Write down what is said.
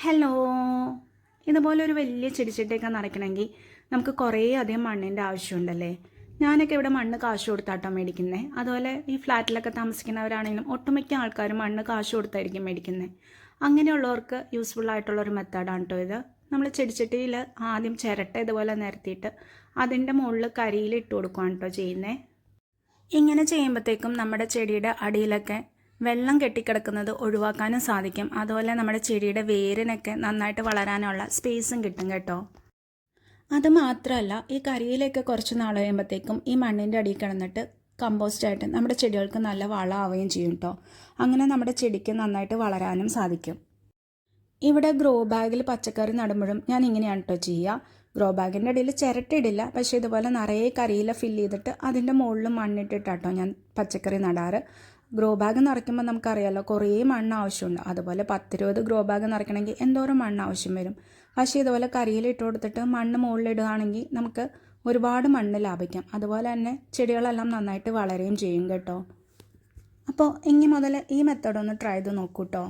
Hello ഇതുപോലെ ഒരു വലിയ ചെടിച്ചട്ടിയൊക്കെ നിറയ്ക്കണമെങ്കിൽ നമുക്ക് കുറേ അധികം മണ്ണിന്റെ ആവശ്യമുണ്ടല്ലേ? ഞാനൊക്കെ ഇവിടെ മണ്ണ് കാശ് കൊടുത്താട്ടോ മേടിക്കുന്നത് അതുപോലെ ഈ ഫ്ലാറ്റിലൊക്കെ താമസിക്കുന്നവരാണെങ്കിലും ഒട്ടുമിക്ക ആൾക്കാരും മണ്ണ് കാശ് കൊടുത്തായിരിക്കും മേടിക്കുന്നത് അങ്ങനെയുള്ളവർക്ക് യൂസ്ഫുൾ ആയിട്ടുള്ള ഒരു മെത്തേഡാണ് കേട്ടോ ഇത്. നമ്മൾ ചെടിച്ചട്ടിയിൽ ആദ്യം ചിരട്ട ഇതുപോലെ നിരത്തിയിട്ട് അതിന്റെ മുകളിൽ കരിയിൽ ഇട്ട് കൊടുക്കുകയാണ് കേട്ടോ ചെയ്യുന്നത് ഇങ്ങനെ ചെയ്യുമ്പോഴത്തേക്കും നമ്മുടെ ചെടിയുടെ അടിയിലൊക്കെ വെള്ളം കെട്ടിക്കിടക്കുന്നത് ഒഴിവാക്കാനും സാധിക്കും. അതുപോലെ നമ്മുടെ ചെടിയുടെ വേരിനൊക്കെ നന്നായിട്ട് വളരാനുള്ള സ്പേസും കിട്ടും കേട്ടോ. അത് മാത്രമല്ല ഈ കരിയിലൊക്കെ കുറച്ച് നാൾ കഴിയുമ്പോഴത്തേക്കും ഈ മണ്ണിന്റെ അടിയിൽ കിടന്നിട്ട് കമ്പോസ്റ്റായിട്ട് നമ്മുടെ ചെടികൾക്ക് നല്ല വളമാവുകയും ചെയ്യും കേട്ടോ അങ്ങനെ നമ്മുടെ ചെടിക്ക് നന്നായിട്ട് വളരാനും സാധിക്കും. ഇവിടെ ഗ്രോ ബാഗിൽ പച്ചക്കറി നടുമ്പോഴും ഞാൻ ഇങ്ങനെയാണ് കേട്ടോ ചെയ്യുക. ഗ്രോ ബാഗിന്റെ ഇടയിൽ ചിരട്ടിടില്ല പക്ഷേ ഇതുപോലെ നിറയെ കരിയില ഫില്ല് ചെയ്തിട്ട് അതിന്റെ മുകളിൽ മണ്ണിട്ടിട്ടാട്ടോ ഞാൻ പച്ചക്കറി നടാറ്. ഗ്രോ ബാഗ് നിറയ്ക്കുമ്പോൾ നമുക്കറിയാലോ കുറേ മണ്ണ് ആവശ്യമുണ്ട്. അതുപോലെ പത്തിരുപത് ഗ്രോ ബാഗ് നിറയ്ക്കണമെങ്കിൽ എന്തോരം മണ്ണ് ആവശ്യം വരും. പക്ഷേ ഇതുപോലെ കരിയിൽ ഇട്ട് കൊടുത്തിട്ട് മണ്ണ് മുകളിലിടുകയാണെങ്കിൽ നമുക്ക് ഒരുപാട് മണ്ണ് ലാഭിക്കാം. അതുപോലെ തന്നെ ചെടികളെല്ലാം നന്നായിട്ട് വളരുകയും ചെയ്യും കേട്ടോ. അപ്പോൾ ഇനി മുതൽ ഈ മെത്തേഡ് ഒന്ന് ട്രൈ ചെയ്ത് നോക്കൂ കേട്ടോ.